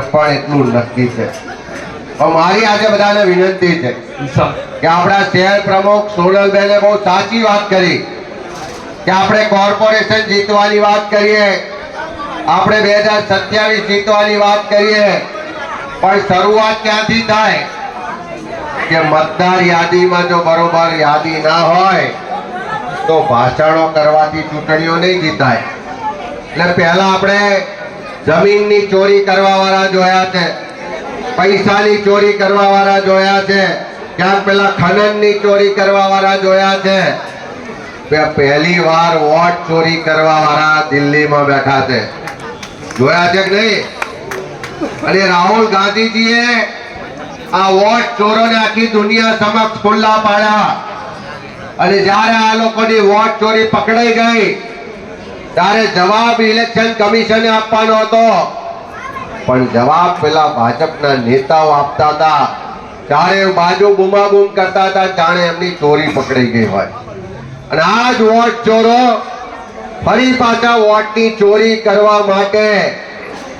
પણ એટલું નક્કી છે. મારી આજે બધાને વિનંતી છે કે આપણા શહેર પ્રમુખ સોનલબેને બહુ સાચી વાત કરી કે આપણે કોર્પોરેશન જીતવાની વાત કરીએ, આપણે બે હજાર સત્યાવીસ જીતવાની વાત કરીએ, પણ શરૂઆત ક્યાંથી થાય? કે મતદાર યાદીમાં જો બરોબર યાદી ના હોય, તો ભાષણો કરવાથી ચૂંટણીઓ નહીં જીતાય. એટલે પહેલા આપણે જમીનની ચોરી કરવા વાળા જોયા છે. પૈસાની ચોરી કરવા વાળા જોયા છે. ક્યાંક પેલા ખનનની ચોરી કરવા વાળા જોયા છે. પહેલી વાર વોટ ચોરી કરવા વાળા દિલ્હીમાં બેઠા છે. જોયા છે કે નહીં? અને રાહુલ ગાંધીજીએ આ વોટ ચોરોને આખી દુનિયા સમક્ષ ખુલ્લા પાડ્યા. અને જ્યારે આ લોકોની વોટ ચોરી પકડાઈ ગઈ ત્યારે જવાબ ઇલેક્શન કમિશને આપવાનો હતો. પણ જવાબ પેલા ભાજપના નેતાઓ આપતા હતા. ચારે બાજુ બૂમાબૂમ કરતા હતા, જાણે એમની ચોરી પકડી ગઈ હોય. અને આ જ વોટ ચોરો, ફરી પાછા વોટની ચોરી કરવા માટે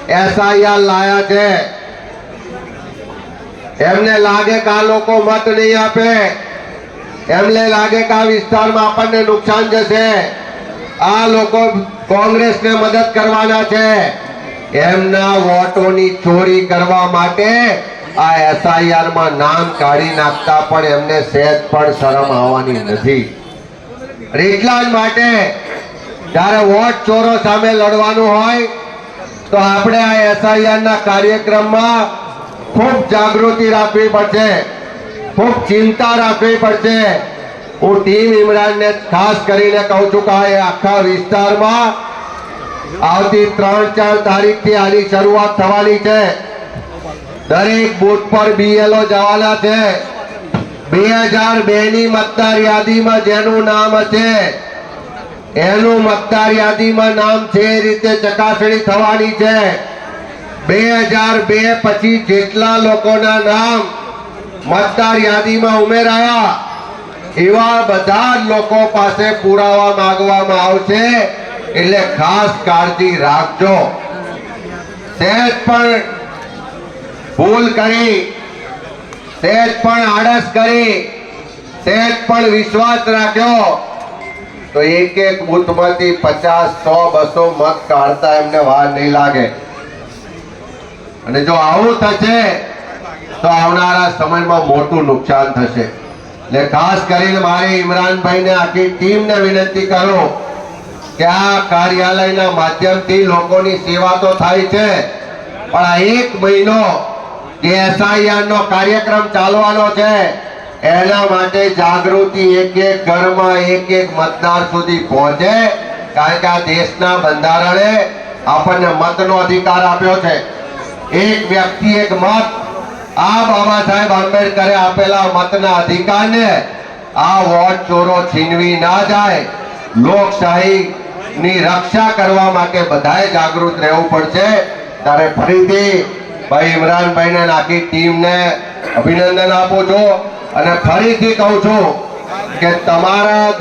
એસઆઈઆર લાયા છે. એમને લાગે કે આ લોકો મત નહીં આપે. એમને લાગે કે આ વિસ્તારમાં આપણને નુકસાન જશે. આ લોકો કોંગ્રેસને મદદ કરવાના છે. એમના વોટોની ચોરી કરવા માટે આ એસઆઈઆરમાં નામ કાઢી નાખતા પણ એમને સહેજ પણ શરમ આવવાની નથી. એટલા જ માટે જ્યારે વોટ ચોરો સામે લડવાનું હોય, તો આપણે આ એસઆઈઆર ના કાર્યક્રમમાં ખૂબ જાગૃતિ રાખવી પડશે, ખૂબ ચિંતા રાખવી પડશે. હું ટીમ ઇમરાનને ખાસ કરીને કહું છું કે આ આખા વિસ્તારમાં આવતી ત્રણ ચાર તારીખથી આની શરૂઆત થવાની છે. દરેક બૂથ પર બીએલઓ જવાના છે. બે હજાર બે ની મતદાર યાદીમાં જેનું નામ હશે એનું મતદાર યાદીમાં નામ છે એ રીતે ચકાસણી થવાની છે. બે હજાર બે પછી જેટલા લોકોના નામ મતદાર યાદીમાં ઉમેરાયા એવા બધા લોકો પાસે પુરાવા માંગવામાં આવશે. એટલે ખાસ કાળજી રાખજો. સહેજ પણ ભૂલ કરી. સહેજ પણ આળસ કરી. સહેજ પણ વિશ્વાસ રાખ્યો. તો એક એક બુથમાંથી પચાસ, સો, બસો મત કાઢતા એમને વાર નહીં લાગે. અને જો આવું થશે, તો આવનારા સમયમાં મોટું નુકસાન થશે. એટલે ખાસ કરીને મારે ઇમરાનભાઈને આખી ટીમને વિનંતી કરું કે આ કાર્યાલયના માધ્યમથી લોકોની સેવા તો થાય છે, પણ આ એક મહિનો જે SIR નો કાર્યક્રમ ચાલવાનો છે, એના માટે જાગૃતિ એક એક ઘરમાં એક એક મતદાર સુધી પહોંચે, કારણ કે આ દેશના બંધારણે આપણને મતનો અધિકાર આપ્યો છે. એક વ્યક્તિ એક મત આ બાબા સાહેબ આંબેડકરે આપેલા મતના અધિકારને આ વોટ ચોરો છીનવી ના જાય લોકશાહી ની રક્ષા કરવા માટે બધાએ જાગૃત રહેવું પડશે. ત્યારે ફરીથી ભાઈ ઇમરાનભાઈ ને આખી ટીમને અભિનંદન આપું છું અને ફરીથી કહું છું કે તમારા